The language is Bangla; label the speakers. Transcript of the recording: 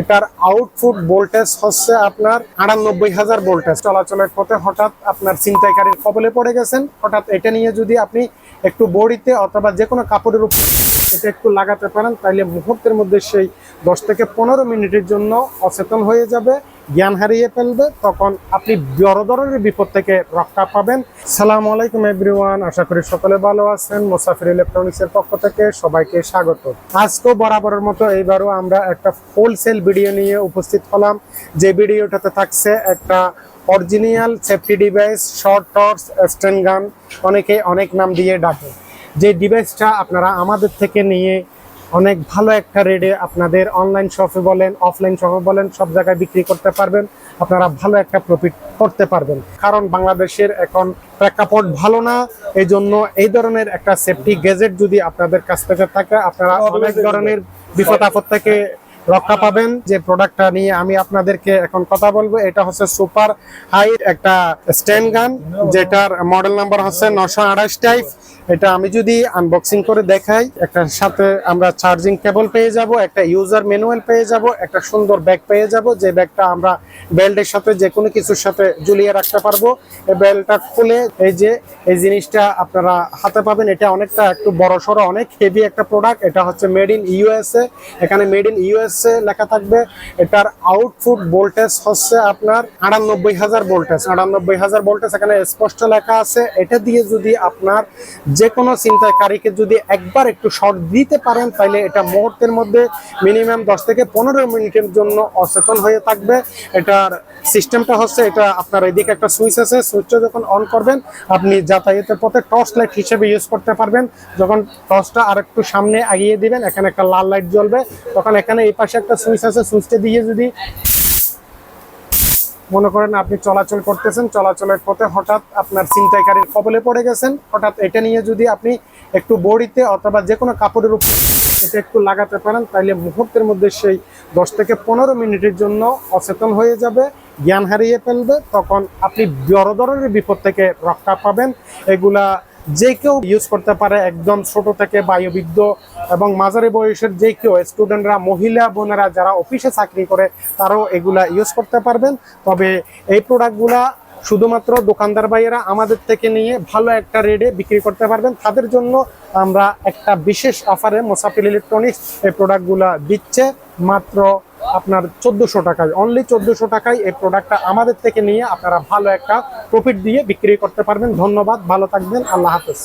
Speaker 1: এটার আউটপুট ভোল্টেজ হচ্ছে আপনার আটানব্বই হাজার ভোল্টেজ চলাচলের পথে হঠাৎ আপনার ছিনতাইকারীর কবলে পড়ে গেছেন। হঠাৎ এটা নিয়ে যদি আপনি একটু বড়িতে অথবা যে কোনো কাপড়ের উপর এটা একটু লাগাতে পারেন তাহলে মুহূর্তের মধ্যে সেই দশ থেকে পনেরো মিনিটের জন্য অচেতন হয়ে যাবে। জ্ঞান হারিয়ে ফেলবে, তখন আপনি বড় ধরনের বিপদ থেকে রক্ষা পাবেন। সালাম আলাইকুম এভরিওয়ান, আশা করি সকলে ভালো আছেন। মুসাফির ইলেকট্রনিক্সের পক্ষ থেকে সবাইকে স্বাগত। আজকেও বরাবরের মতো এইবারও আমরা একটা হোলসেল ভিডিও নিয়ে উপস্থিত হলাম। যে ভিডিওটাতে থাকছে একটা original safety device short torch stun gun অনেকে অনেক নাম দিয়ে ডাকে। যে ডিভাইসটা আপনারা আমাদের থেকে নিয়ে অনেক ভালো একটা রেটে আপনাদের অনলাইন শপে বলেন অফলাইন শপে বলেন সব জায়গায় বিক্রি করতে পারবেন আপনারা ভালো একটা প্রফিট করতে পারবেন। কারণ বাংলাদেশের এখন প্রেক্ষাপট ভালো না এই জন্য এই ধরনের একটা সেফটি গেজেট যদি আপনাদের কাছ থেকে থাকে আপনারা অনেক ধরনের বিপদ আপদ থেকে রক্ষা পাবেন। যে প্রোডাক্টটা নিয়ে আমি আপনাদেরকে এখন কথা বলব এটা হচ্ছে সুপার হাই একটা স্ট্যান্ড গান যেটার মডেল নাম্বার হচ্ছে নশো আঠাশ টাইপ এটা আমি যদি আনবক্সিং করে দেখাই, একটা সাথে আমরা চার্জিং কেবল পেয়ে যাব, একটা ইউজার ম্যানুয়াল পেয়ে যাব, একটা সুন্দর ব্যাগ পেয়ে যাব, যে ব্যাগটা আমরা বেল্টের সাথে যে কোনো কিছুর সাথে ঝুলিয়ে রাখতে পারব। এই বেল্টটা খুলে এই যে এই জিনিসটা আপনারা হাতে পাবেন। এটা অনেকটা একটু বড় সড়ো অনেক হেভি একটা প্রোডাক্ট এটা হচ্ছে মেড ইন ইউএসএ এখানে মেড ইন ইউএসএ লেখা থাকবে। এটার আউটফুট ভোল্টেজ হচ্ছে আপনার আটানব্বই হাজার ভোল্টেজ আটানব্বই হাজার ভোল্টেজ এখানে স্পষ্ট লেখা আছে। এটা দিয়ে যদি আপনার যে কোনো চিন্তাকারীকে যদি একবার একটু শর্ট দিতে পারেন তাহলে এটা মুহূর্তের মধ্যে মিনিমাম দশ থেকে পনেরো মিনিটের জন্য অচেতন হয়ে থাকবে। এটার সিস্টেমটা হচ্ছে এটা আপনার এদিকে একটা সুইচ আছে সুইচটা যখন অন করবেন, আপনি যাতায়াতের পথে টর্চ লাইট হিসেবে ইউজ করতে পারবেন। যখন টর্চটা আর একটু সামনে আগিয়ে দিবেন, এখানে একটা লাল লাইট জ্বলবে, তখন এখানে এই পাশে একটা সুইচ আছে সুইচটা দিয়ে যদি মনে করেন আপনি চলাচল করতেছেন, চলাচলের পথে হঠাৎ আপনার ছিনতাইকারীর কবলে পড়ে গেছেন, হঠাৎ এটা নিয়ে যদি আপনি একটু বড়িতে অথবা যে কোনো কাপড়ের উপর এটা একটু লাগাতে পারেন তাহলে মুহূর্তের মধ্যে সেই দশ থেকে পনেরো মিনিটের জন্য অচেতন হয়ে যাবে, জ্ঞান হারিয়ে ফেলবে, তখন আপনি বড় ধরনের বিপদ থেকে রক্ষা পাবেন। এগুলা যে কেউ ইউজ করতে পারে একদম ছোট থেকে বায়ুবিদ্ধ এবং মাঝারি বয়সের যে কেউ স্টুডেন্টরা মহিলা বোনেরা যারা অফিসে চাকরি করে, তারাও এগুলা ইউজ করতে পারবেন। তবে এই প্রোডাক্টগুলা শুধুমাত্র দোকানদার ভাইয়েরা আমাদের থেকে নিয়ে ভালো একটা রেটে বিক্রি করতে পারবেন। তাদের জন্য আমরা একটা বিশেষ অফারে মোসাফিল ইলেকট্রনিক্স এই প্রোডাক্টগুলা দিচ্ছে। মাত্র আপনার চোদ্দশো টাকায় অনলি চোদ্দশো টাকায় এই প্রোডাক্টটা আমাদের থেকে নিয়ে আপনারা ভালো একটা প্রফিট দিয়ে বিক্রি করতে পারবেন। ধন্যবাদ, ভালো থাকবেন, আল্লাহ হাফেজ।